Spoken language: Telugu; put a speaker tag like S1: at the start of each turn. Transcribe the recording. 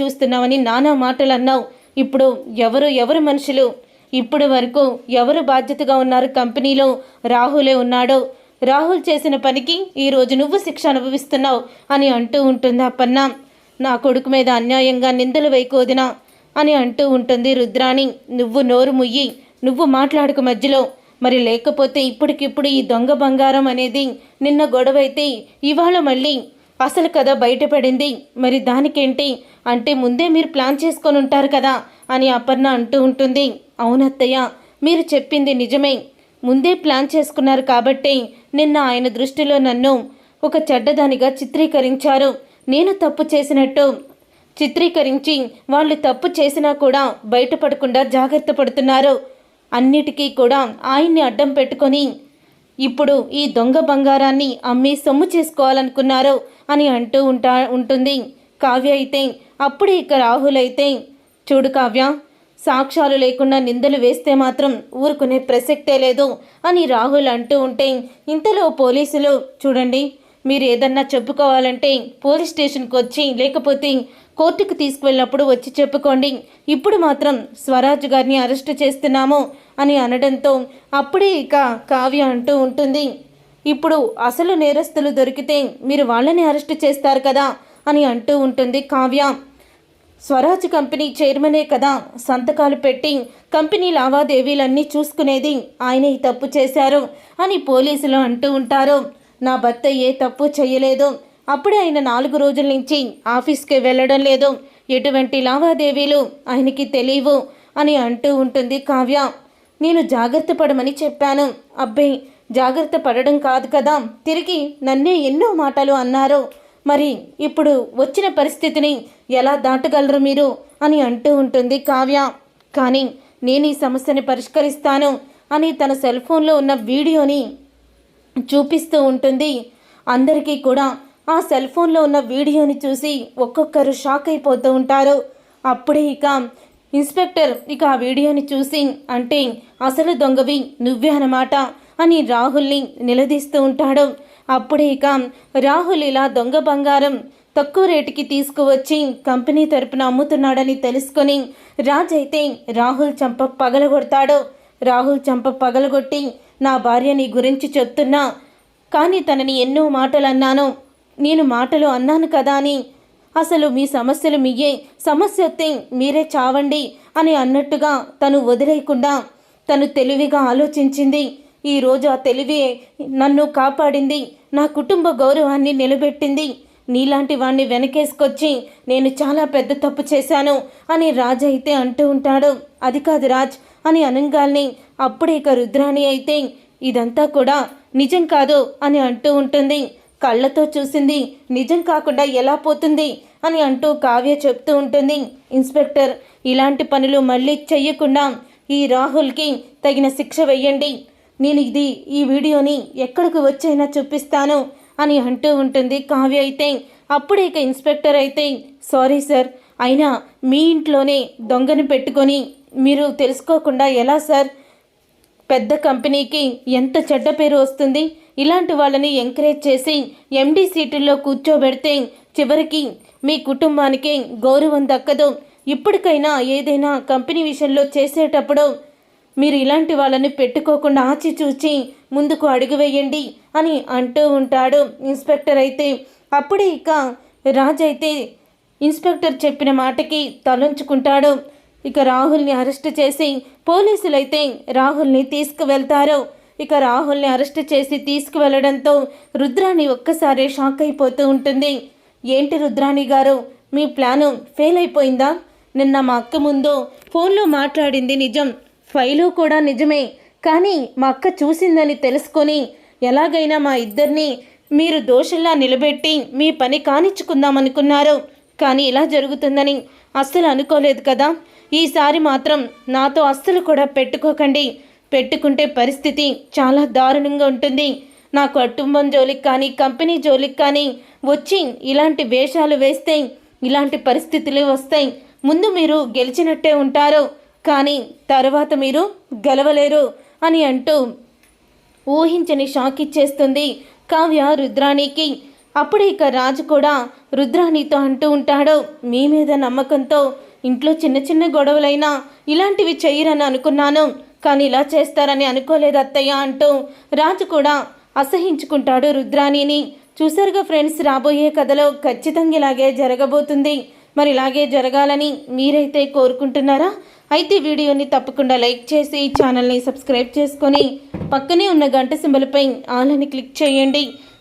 S1: చూస్తున్నావని నానా మాటలు అన్నావు ఇప్పుడు ఎవరు ఎవరు మనుషులు? ఇప్పటి వరకు ఎవరు బాధ్యతగా ఉన్నారు కంపెనీలో? రాహులే ఉన్నాడు. రాహుల్ చేసిన పనికి ఈరోజు నువ్వు శిక్ష అనుభవిస్తున్నావు అని అంటూ ఉంటుంది అప్పన్న. నా కొడుకు మీద అన్యాయంగా నిందలు వేయకోదినా అని అంటూ ఉంటుంది రుద్రాణి. నువ్వు నోరు ముయ్యి నువ్వు మాట్లాడుకు మధ్యలో. మరి లేకపోతే ఇప్పటికిప్పుడు ఈ దొంగ బంగారం అనేది నిన్న గొడవ అయితే ఇవాళ మళ్ళీ అసలు కథ బయటపడింది. మరి దానికేంటి? అంటే ముందే మీరు ప్లాన్ చేసుకొని ఉంటారు కదా అని అపర్ణ అంటూ ఉంటుంది. అవునత్తయ్య మీరు చెప్పింది నిజమే. ముందే ప్లాన్ చేసుకున్నారు కాబట్టి నిన్న ఆయన దృష్టిలో నన్ను ఒక చెడ్డదానిగా చిత్రీకరించారు. నేను తప్పు చేసినట్టు. చిత్రీకరించి వాళ్ళు తప్పు చేసినా కూడా బయటపడకుండా జాగ్రత్త పడుతున్నారు. అన్నిటికీ కూడా ఆయన్ని అడ్డం పెట్టుకొని ఇప్పుడు ఈ దొంగ బంగారాన్ని అమ్మి సొమ్ము చేసుకోవాలనుకున్నారు అని అంటూ ఉంటా ఉంటుంది. కావ్య అయితే అప్పుడు ఇక రాహుల్ అయితే చూడు కావ్య సాక్ష్యాలు లేకుండా నిందలు వేస్తే మాత్రం ఊరుకునే ప్రసక్తే లేదు అని రాహుల్ అంటూ ఉంటే ఇంతలో పోలీసులు చూడండి మీరు ఏదన్నా చెప్పుకోవాలంటే పోలీస్ స్టేషన్కి వచ్చి లేకపోతే కోర్టుకు తీసుకువెళ్ళినప్పుడు వచ్చి చెప్పుకోండి. ఇప్పుడు మాత్రం స్వరాజ్ గారిని అరెస్ట్ చేస్తున్నాము అని అనడంతో అప్పుడే ఇక కావ్య అంటూ ఉంటుంది. ఇప్పుడు అసలు నేరస్తులు దొరికితే మీరు వాళ్ళని అరెస్ట్ చేస్తారు కదా అని అంటూ ఉంటుంది కావ్య. స్వరాజ్ కంపెనీ చైర్మనే కదా సంతకాలు పెట్టి కంపెనీ లావాదేవీలన్నీ చూసుకునేది ఆయన తప్పు చేశారు అని పోలీసులు అంటూ ఉంటారు. నా భర్త ఏ తప్పు చేయలేదు. అప్పుడే ఆయన నాలుగు రోజుల నుంచి ఆఫీస్కి వెళ్ళడం లేదు. ఎటువంటి లావాదేవీలు ఆయనకి తెలియవు అని అంటూ ఉంటుంది కావ్య. నేను జాగ్రత్త పడమని చెప్పాను. అబ్బాయి జాగ్రత్త పడడం కాదు కదా. తిరిగి నన్నే ఎన్నో మాటలు అన్నారు. మరి ఇప్పుడు వచ్చిన పరిస్థితిని ఎలా దాటగలరు మీరు? అని అంటూ ఉంటుంది కావ్య. కానీ నేను ఈ సమస్యని పరిష్కరిస్తాను అని తన సెల్ ఫోన్లో ఉన్న వీడియోని చూపిస్తూ ఉంటుంది. అందరికీ కూడా ఆ సెల్ ఫోన్లో ఉన్న వీడియోని చూసి ఒక్కొక్కరు షాక్ అయిపోతూ ఉంటారు. అప్పుడే ఇక ఇన్స్పెక్టర్ ఇక ఆ వీడియోని చూసి అంటే అసలు దొంగవి నువ్వే అన్నమాట అని రాహుల్ని నిలదీస్తూ ఉంటాడు. అప్పుడే ఇక రాహుల్ ఇలా దొంగ బంగారం తక్కువ రేటుకి తీసుకువచ్చి కంపెనీ తరపున అమ్ముతున్నాడని తెలుసుకొని రాజ్ అయితే రాహుల్ చంప పగలగొడతాడు. రాహుల్ చంప పగలగొట్టి నా భార్య నీ గురించి చెప్తున్నా. కానీ తనని ఎన్నో మాటలు అన్నాను నేను మాటలు అన్నాను కదా అని. అసలు మీ సమస్యలు మీయే. సమస్య వస్తే మీరే చావండి అని అన్నట్టుగా తను వదిలేయకుండా తను తెలివిగా ఆలోచించింది. ఈరోజు ఆ తెలివి నన్ను కాపాడింది. నా కుటుంబ గౌరవాన్ని నిలబెట్టింది. నీలాంటి వాణ్ణి వెనకేసుకొచ్చి నేను చాలా పెద్ద తప్పు చేశాను అని రాజ్ అయితే అంటూ ఉంటాడు. అది కాదు రాజ్ అని అనగానే అప్పుడే ఇక రుద్రాణి అయితే ఇదంతా కూడా నిజం కాదు అని అంటూ ఉంటుంది. కళ్ళతో చూసింది నిజం కాకుండా ఎలా పోతుంది? అని అంటూ కావ్య చెప్తూ ఉంటుంది. ఇన్స్పెక్టర్ ఇలాంటి పనులు మళ్ళీ చెయ్యకుండా ఈ రాహుల్కి తగిన శిక్ష వెయ్యండి నేను ఇది ఈ వీడియోని ఎక్కడికి వచ్చైనా చూపిస్తాను అని అంటూ ఉంటుంది కావ్య అయితే. అప్పుడు ఇక ఇన్స్పెక్టర్ అయితే సారీ సార్ అయినా మీ ఇంట్లోనే దొంగని పెట్టుకొని మీరు తెలుసుకోకుండా ఎలా సార్? పెద్ద కంపెనీకి ఎంత చెడ్డ పేరు వస్తుంది? ఇలాంటి వాళ్ళని ఎంకరేజ్ చేసి ఎండి సీటుల్లో కూర్చోబెడితే చివరికి మీ కుటుంబానికి గౌరవం దక్కదు. ఇప్పటికైనా ఏదైనా కంపెనీ విషయంలో చేసేటప్పుడు మీరు ఇలాంటి వాళ్ళని పెట్టుకోకుండా ఆచిచూచి ముందుకు అడుగు వేయండి అని అంటూ ఉంటాడు ఇన్స్పెక్టర్ అయితే. అప్పుడే ఇక రాజైతే అయితే ఇన్స్పెక్టర్ చెప్పిన మాటకి తలంచుకుంటాడు. ఇక రాహుల్ని అరెస్ట్ చేసి పోలీసులైతే రాహుల్ని తీసుకువెళ్తారు. ఇక రాహుల్ని అరెస్ట్ చేసి తీసుకువెళ్ళడంతో రుద్రాణి ఒక్కసారి షాక్ అయిపోతూ ఉంటుంది. ఏంటి రుద్రాణి గారు? మీ ప్లాను ఫెయిల్ అయిపోయిందా? నిన్న మా అక్క ముందు ఫోన్లో మాట్లాడింది నిజం. ఫైలు కూడా నిజమే. కానీ మా అక్క చూసిందని తెలుసుకొని ఎలాగైనా మా ఇద్దరిని మీరు దోషుల్లా నిలబెట్టి మీ పని కానిచ్చుకుందామనుకున్నారు. కానీ ఇలా జరుగుతుందని అస్సలు అనుకోలేదు కదా. ఈసారి మాత్రం నాతో అస్సలు కూడా పెట్టుకోకండి. పెట్టుకుంటే పరిస్థితి చాలా దారుణంగా ఉంటుంది. నా కుటుంబం జోలికి కానీ కంపెనీ జోలికి కానీ వచ్చి ఇలాంటి వేషాలు వేస్తే ఇలాంటి పరిస్థితులు వస్తాయి. ముందు మీరు గెలిచినట్టే ఉంటారు. కానీ తర్వాత మీరు గెలవలేరు అని అంటూ ఊహించని షాక్ ఇచ్చేస్తుంది కావ్య రుద్రాణికి. అప్పుడు ఇక రాజు కూడా రుద్రాణితో అంటూ ఉంటాడు మీ మీద నమ్మకంతో ఇంట్లో చిన్న చిన్న గొడవలైనా ఇలాంటివి చెయ్యరని అనుకున్నాను. కానీ ఇలా చేస్తారని అనుకోలేదు అత్తయ్య అంటూ రాజు కూడా అసహించుకుంటాడు రుద్రాణిని. చూసారుగా ఫ్రెండ్స్ రాబోయే కథలో ఖచ్చితంగా ఇలాగే జరగబోతుంది. మరి ఇలాగే జరగాలని మీరైతే కోరుకుంటున్నారా? అయితే వీడియోని తప్పకుండా లైక్ చేసి ఛానల్ని సబ్స్క్రైబ్ చేసుకొని పక్కనే ఉన్న గంట సింబల్పై ఆలని క్లిక్ చేయండి.